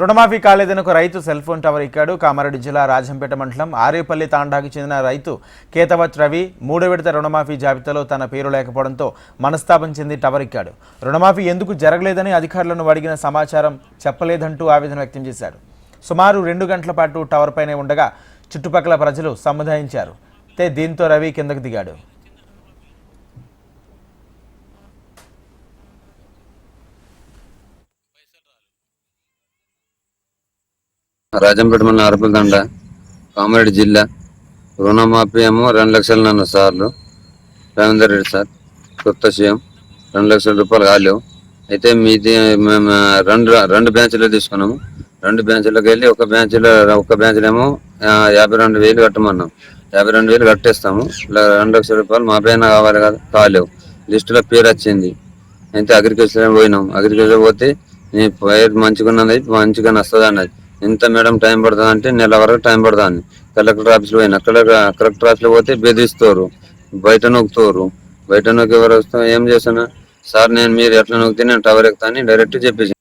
రుణమాఫీ కాలేదని ఒక రైతు సెల్ ఫోన్ టవర్ ఎక్కాడు. కామారెడ్డి జిల్లా రాజంపేట మండలం ఆరేపల్లి తాండాకు చెందిన రైతు కేతవత్ రవి మూడో విడత రుణమాఫీ జాబితాలో తన పేరు లేకపోవడంతో మనస్తాపం చెంది టవర్ ఎక్కాడు. రుణమాఫీ ఎందుకు జరగలేదని అధికారులను అడిగిన సమాచారం చెప్పలేదంటూ ఆవేదన వ్యక్తం చేశాడు సుమారు రెండు గంటల పాటు టవర్ పైనే ఉండగా చుట్టుపక్కల ప్రజలు సముదాయించారు. అయితే దీంతో రవి కిందకు దిగాడు. రాజంపేట మన అరపలదండ కామారెడ్డి జిల్లా. రుణమాఫీ ఏమో రెండు లక్షలు నన్ను సార్లు. రవీందర్ రెడ్డి సార్ కొత్త సీఎం. రెండు లక్షల రూపాయలు కాలేవు. అయితే మీది మేము రెండు రెండు బ్యాంచ్లో తీసుకున్నాము. రెండు బ్యాంచ్లోకి వెళ్ళి ఒక బ్యాంచ్లో ఒక బ్యాంచులో ఏమో యాభై రెండు వేలు కట్టమన్నాం. యాభై రెండు వేలు కట్టేస్తాము. ఇలా రెండు లక్షల రూపాయలు మా పైన కావాలి కదా కాలేవు. లిస్టులో పేరు వచ్చింది. అయితే అగ్రికల్చర్ పోయినాం. అగ్రికల్చర్ పోతే నీ పేరు మంచిగా ఉన్నది మంచిగా వస్తుంది అన్నది ఇంత మేడం టైం పడుతుంది అంటే నెల వరకు టైం పడుతుంది. కలెక్టర్ ఆఫీస్లో పోయినా కలెక్టర్ కలెక్టర్ ఆఫీస్లో పోతే బెదిరిస్తారు బయట నొక్కుతారు. బయట నొక్కి ఎవరు వస్తాం ఏం చేస్తున్నా సార్ నేను మీరు ఎట్లా నొక్కితే నేను టవర్ ఎక్కుతాను డైరెక్ట్ చెప్పేసి